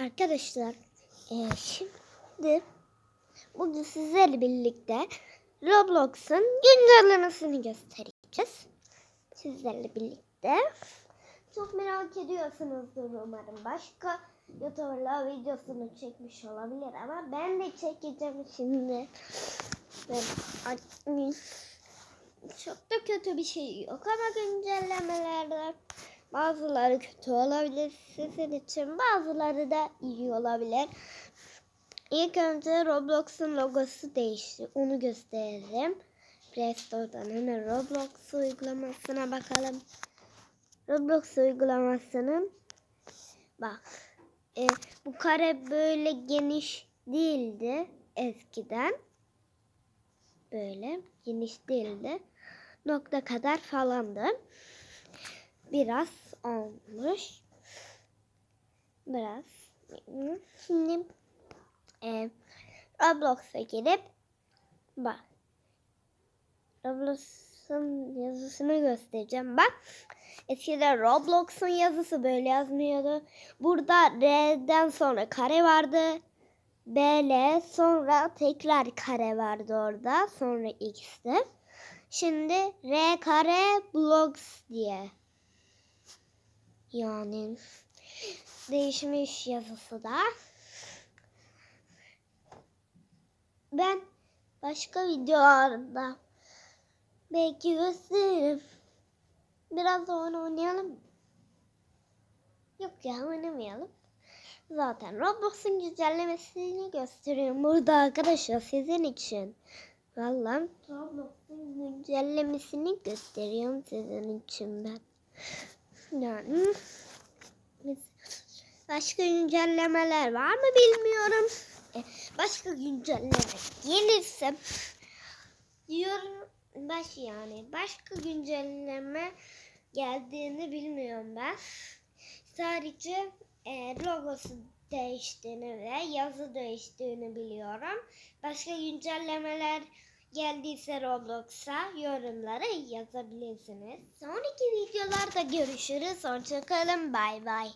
Arkadaşlar e, şimdi bugün sizlerle birlikte Roblox'un güncellemesini göstereceğiz. Sizlerle birlikte. Çok merak ediyorsunuzdur umarım. Başka YouTuber'lar videosunu çekmiş olabilir ama ben de çekeceğim şimdi. Çok da kötü bir şey yok ama güncellemelerde bazıları kötü olabilir sizin için bazıları da iyi olabilir. İlk önce Roblox'un logosu değişti. Onu gösterelim. Play Store'dan hemen Roblox uygulamasına bakalım. Roblox uygulamasının bak e, bu kare böyle geniş değildi eskiden. Böyle geniş değildi. Nokta kadar falandı biraz olmuş. Biraz. Şimdi e, Roblox'a girip bak. Roblox'un yazısını göstereceğim. Bak. Eskiden Roblox'un yazısı böyle yazmıyordu. Burada R'den sonra kare vardı. B, L sonra tekrar kare vardı orada. Sonra X'ti. Şimdi R kare blocks diye yani değişmiş yazısı da. Ben başka videolarda belki gösteririm. Biraz da oynayalım. Yok ya oynamayalım. Zaten Roblox'un güncellemesini gösteriyorum burada arkadaşlar sizin için. Vallahi Roblox'un güncellemesini gösteriyorum sizin için ben. Yani başka güncellemeler var mı bilmiyorum. E, Başka güncelleme gelirse diyorum baş yani başka güncelleme geldiğini bilmiyorum ben. Sadece e, logosu değiştiğini ve yazı değiştiğini biliyorum. Başka güncellemeler geldiyse Roblox'a yorumlara yazabilirsiniz. Sonraki videolarda görüşürüz. Hoşçakalın. Bay bay.